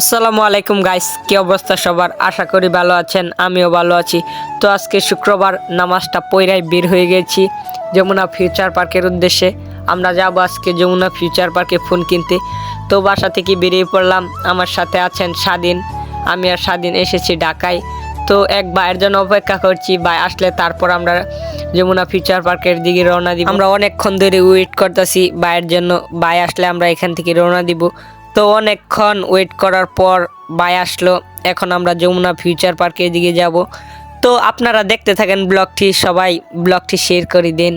আসসালামু আলাইকুম গাইস কি অবস্থা সবার? আশা করি ভালো আছেন, আমিও ভালো আছি। তো আজকে শুক্রবার, নামাজটা পইরাই বের হয়ে গেছি যমুনা ফিউচার পার্কের উদ্দেশ্যে। আমরা যাব আজকে যমুনা ফিউচার পার্কে ফোন কিনতে। তো বাসা থেকে বেরিয়ে পড়লাম। আমার সাথে আছেন স্বাধীন। আমি আর স্বাধীন এসেছি ঢাকায়। তো এক ভাইয়ের জন্য অপেক্ষা করছি। ভাই আসলে তারপর আমরা যমুনা ফিউচার পার্কের দিকে রওনা দিব। আমরা অনেকক্ষণ ধরে ওয়েট করতেছি। ভাইয়ের জন্য ভাই আসলে আমরা এখান থেকে রওনা দিব। তো অনেকক্ষণ ওয়েট করার পর ভাই আসলো। এখন আমরা যমুনা ফিউচার পার্কের দিকে যাব। তো আপনারা দেখতে থাকেন ব্লগটি, সবাই ব্লগটি শেয়ার করে দিন।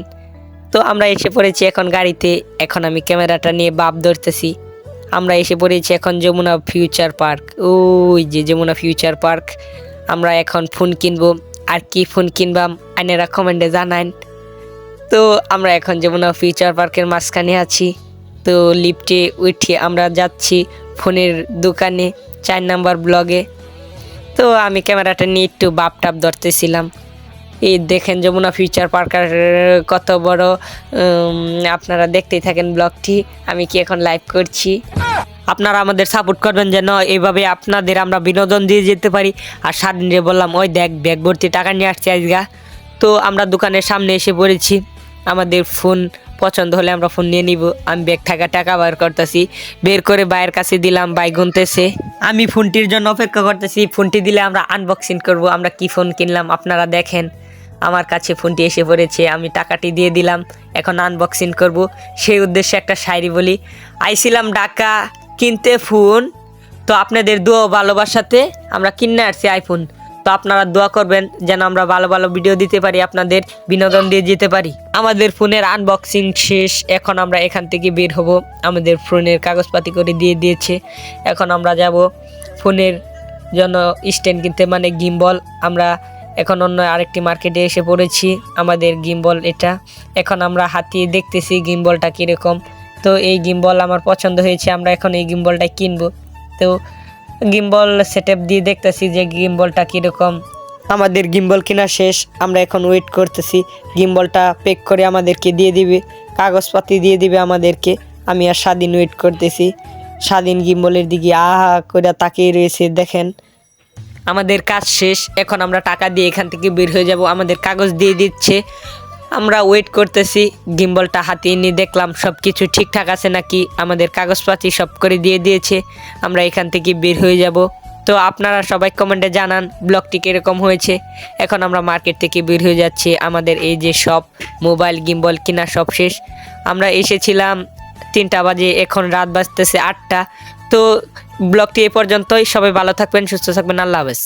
তো আমরা এসে পড়েছি এখন গাড়িতে। এখন আমি ক্যামেরাটা নিয়ে বাপ ধরতেছি। আমরা এসে পড়েছি এখন যমুনা ফিউচার পার্ক ওই যে যমুনা ফিউচার পার্ক আমরা এখন ফোন কিনবো। আর কি ফোন কিনবাম, আইনেরা কমেন্টে জানান। তো আমরা এখন যমুনা ফিউচার পার্কের মাঝখানে আছি। তো লিফটে উঠে আমরা যাচ্ছি ফোনের দোকানে চার নাম্বার ব্লগে। তো আমি ক্যামেরাটা নিয়ে একটু বাপ টাপ ধরতেছিলাম। এই দেখেন যমুনা ফিউচার পার্কার কত বড় আপনারা দেখতেই থাকেন ব্লগটি। আমি কি এখন লাইভ করছি? আপনারা আমাদের সাপোর্ট করবেন যেন এইভাবে আপনাদের আমরা বিনোদন দিয়ে যেতে পারি। আর স্বাধীনরে বললাম, ওই দেখ, ব্যাগ ভর্তি টাকা নিয়ে আসছি আজগা। তো আমরা দোকানের সামনে এসে পড়েছি। আমাদের ফোন পছন্দ হলে আমরা ফোন নিয়ে নিব। আমি ব্যাগ থাকা টাকা বার করতেছি। বের করে বাইয়ের কাছে দিলাম, বাই গুনতেছে। আমি ফোনটির জন্য অপেক্ষা করতেছি। ফোনটি দিলে আমরা আনবক্সিং করব। আমরা কি ফোন কিনলাম আপনারা দেখেন। আমার কাছে ফোনটি এসে পড়েছে। আমি টাকাটি দিয়ে দিলাম। এখন আনবক্সিং করব। সেই উদ্দেশ্যে একটা শায়রি বলি। আইছিলাম ঢাকা কিনতে ফোন। তো আপনাদের ও ভালোবাসাতে আমরা কিনে আসছি আইফোন আপনারা দোয়া করবেন যেন আমরা ভালো ভালো ভিডিও দিতে পারি, আপনাদের বিনোদন দিয়ে যেতে পারি। আমাদের ফোনের আনবক্সিং শেষ, এখন আমরা এখান থেকে বের হব। আমাদের ফোনের কাগজপাতি করে দিয়ে দিয়েছে। এখন আমরা যাব ফোনের জন্য স্ট্যান্ড কিনতে মানে গিম্বল আমরা এখন অন্য আরেকটি মার্কেটে এসে পড়েছি। আমাদের গিম্বল এটা। এখন আমরা হাতিয়ে দেখতেছি গিম্বলটা কীরকম। তো এই গিম্বল আমার পছন্দ হয়েছে, আমরা এখন এই গিম্বলটা কিনবো। তো গিম্বল সেটআপ দিয়ে দেখতেছি যে গিম্বলটা কীরকম। আমাদের গিম্বল কেনা শেষ, আমরা এখন ওয়েট করতেছি। গিম্বলটা পেক করে আমাদেরকে দিয়ে দিবে, কাগজপাতি দিয়ে দিবে আমাদেরকে। আমি আর স্বাধীন ওয়েট করতেছি। স্বাধীন গিম্বলের দিকে আহা করে তাকিয়ে রয়েছে, দেখেন। আমাদের কাজ শেষ, এখন আমরা টাকা দিয়ে এখান থেকে বের হয়ে যাব। আমাদের কাগজ দিয়ে দিচ্ছে। আমরা ওয়েট করতেছি, গিম্বলটা হাতিয়ে নিয়ে দেখলাম সব কিছু ঠিকঠাক আছে নাকি, আমাদের কাগজপাতি সব করে দিয়ে দিয়েছে, আমরা এখান থেকে বের হয়ে যাব। তো আপনারা সবাই কমেন্টে জানান, ব্লগটি কীরকম হয়েছে। এখন আমরা মার্কেট থেকে বের হয়ে যাচ্ছি, আমাদের এই যে সব মোবাইল গিম্বল কিনা সব শেষ। আমরা এসেছিলাম তিনটা বাজে, এখন রাত বাজতেছে আটটা। তো ব্লগটি এ পর্যন্তই, সবাই ভালো থাকবেন, সুস্থ থাকবেন, আল্লাহ হাফেজ।